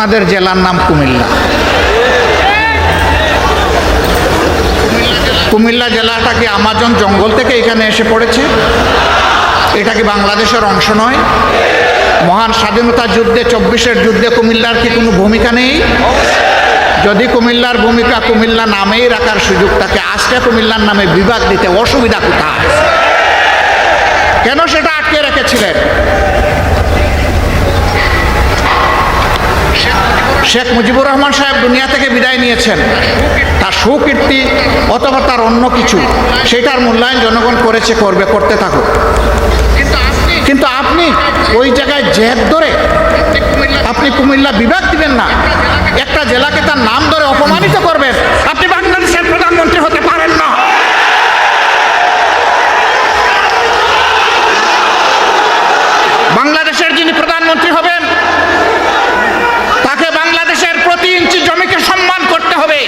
আপনাদের জেলার নাম কুমিল্লা? কুমিল্লা জেলাটা কি আমাজন জঙ্গল থেকে এখানে এসে পড়েছে? এটা কি বাংলাদেশের অংশ নয়? মহান স্বাধীনতা যুদ্ধে, চব্বিশের যুদ্ধে কুমিল্লার কি কোনো ভূমিকা নেই? যদি কুমিল্লার ভূমিকা কুমিল্লা নামেই রাখার সুযোগ থাকে, আজকে কুমিল্লার নামে বিভাগ দিতে অসুবিধা কোথায়? কেন সেটা আটকে রেখেছিলেন? শেখ মুজিবুর রহমান সাহেব দুনিয়া থেকে বিদায় নিয়েছেন। তার সুকীর্তি অথবা তার অন্য কিছু, সেটার মূল্যায়ন জনগণ করেছে, করবে, করতে থাকুক। কিন্তু আপনি ওই জায়গায় জেদ ধরে আপনি কুমিল্লা বিভাগ দিবেন না। একটা জেলাকে তার নাম ধরে অপমানিত করবেন। আপনি বাংলাদেশের প্রধানমন্ত্রী হতে পারেন না। বাংলাদেশের যিনি প্রধানমন্ত্রী হবেন তাকে বাংলাদেশের প্রতি ইঞ্চি জমিকে সম্মান করতে হবে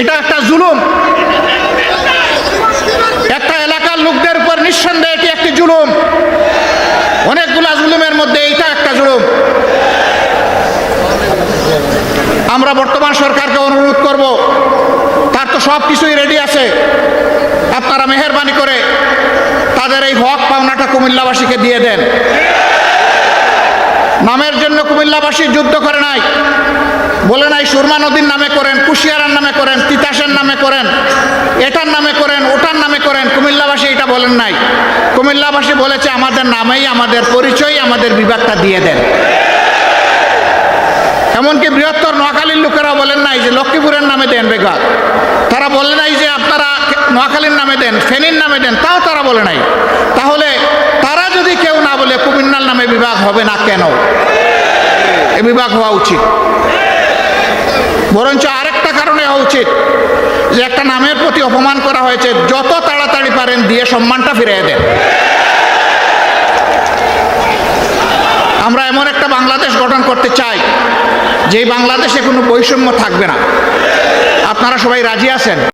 এটা একটা জুলুম একটা এলাকার লোকদের উপর নিঃসন্দেহে এটি একটি জুলুম অনেকগুলা জুলুমের মধ্যে এইটা একটা জুলুম আমরা বর্তমান সরকারকে অনুরোধ করব, তার তো সব কিছুই রেডি আছে। আপনারা মেহরবানি করে তাদের এই হক পাওনাটা কুমিল্লাবাসীকে দিয়ে দেন। নামের জন্য কুমিল্লাবাসী যুদ্ধ করে নাই। বলে নাই, সুরমা নদীর নামে করেন, কুশিয়ারার নামে করেন, তিতাসের নামে করেন, এটার নামে করেন, ওটার নামে করেন, কুমিল্লাবাসী এটা বলেন নাই। কুমিল্লাবাসী বলেছে, আমাদের নামেই, আমাদের পরিচয় আমাদের বিভাগটা দিয়ে দেন। এমনকি বৃহত্তর নোয়াখালীর লোকেরা বলেন নাই যে লক্ষ্মীপুরের নামে দেন বিভাগ তারা বলে নাই যে আপনারা নোয়াখালীর নামে দেন, ফেনীর নামে দেন, তাও তারা বলে নাই। তাহলে তারা যদি কেউ না বলে, কুমিল্লার নামে বিভাগ হবে না কেন? এ বিভাগ হওয়া উচিত। বরঞ্চ আরেকটা কারণে হওয়া উচিত যে একটা নামের প্রতি অপমান করা হয়েছে, যত তাড়াতাড়ি পারেন দিয়ে সম্মানটা ফিরিয়ে দেন। আমরা এমন একটা বাংলাদেশ গঠন করতে চাই। যেই বাংলাদেশে কোনো বৈষম্য থাকবে না। আপনারা সবাই রাজি আছেন?